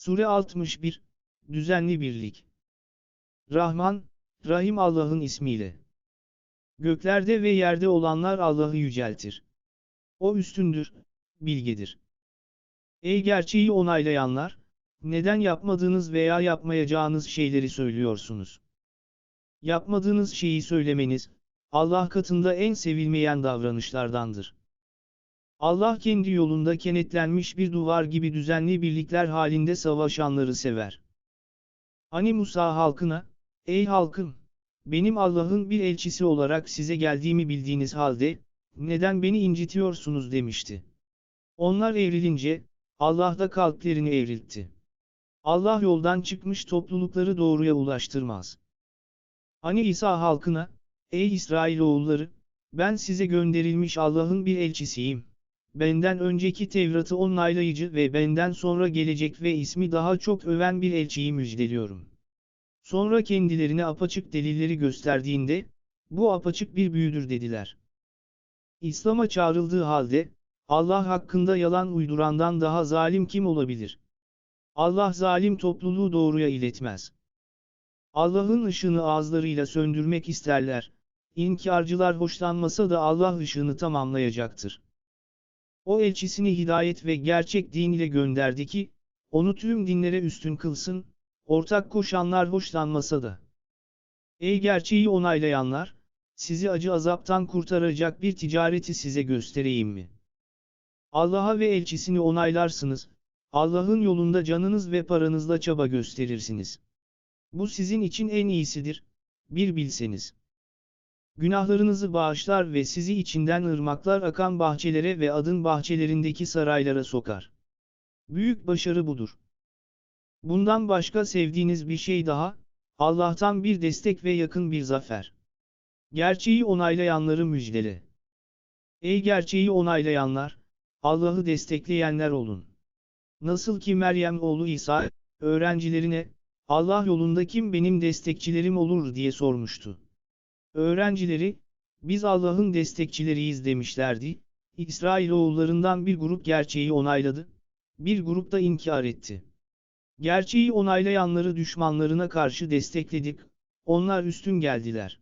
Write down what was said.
Sure 61, Düzenli Birlik Rahman, Rahim Allah'ın ismiyle. Göklerde ve yerde olanlar Allah'ı yüceltir. O üstündür, bilgedir. Ey gerçeği onaylayanlar, neden yapmadığınız veya yapmayacağınız şeyleri söylüyorsunuz? Yapmadığınız şeyi söylemeniz, Allah katında en sevilmeyen davranışlardandır. Allah kendi yolunda kenetlenmiş bir duvar gibi düzenli birlikler halinde savaşanları sever. Hani Musa halkına, ey halkım, benim Allah'ın bir elçisi olarak size geldiğimi bildiğiniz halde, neden beni incitiyorsunuz demişti. Onlar evrilince, Allah da kalplerini evriltti. Allah yoldan çıkmış toplulukları doğruya ulaştırmaz. Hani İsa halkına, ey İsrailoğulları, ben size gönderilmiş Allah'ın bir elçisiyim. Benden önceki Tevrat'ı onaylayıcı ve benden sonra gelecek ve ismi daha çok öven bir elçiyi müjdeliyorum. Sonra kendilerine apaçık delilleri gösterdiğinde, bu apaçık bir büyüdür dediler. İslam'a çağrıldığı halde, Allah hakkında yalan uydurandan daha zalim kim olabilir? Allah zalim topluluğu doğruya iletmez. Allah'ın ışığını ağızlarıyla söndürmek isterler. İnkarcılar hoşlanmasa da Allah ışığını tamamlayacaktır. O elçisini hidayet ve gerçek din ile gönderdi ki, onu tüm dinlere üstün kılsın, ortak koşanlar hoşlanmasa da. Ey gerçeği onaylayanlar, sizi acı azaptan kurtaracak bir ticareti size göstereyim mi? Allah'a ve elçisini onaylarsınız, Allah'ın yolunda canınız ve paranızla çaba gösterirsiniz. Bu sizin için en iyisidir, bir bilseniz. Günahlarınızı bağışlar ve sizi içinden ırmaklar akan bahçelere ve adın bahçelerindeki saraylara sokar. Büyük başarı budur. Bundan başka sevdiğiniz bir şey daha, Allah'tan bir destek ve yakın bir zafer. Gerçeği onaylayanları müjdele. Ey gerçeği onaylayanlar, Allah'ı destekleyenler olun. Nasıl ki Meryem oğlu İsa, öğrencilerine, Allah yolunda kim benim destekçilerim olur diye sormuştu. Öğrencileri, biz Allah'ın destekçileriyiz demişlerdi. İsrailoğullarından bir grup gerçeği onayladı, bir grup da inkar etti. Gerçeği onaylayanları düşmanlarına karşı destekledik, onlar üstün geldiler.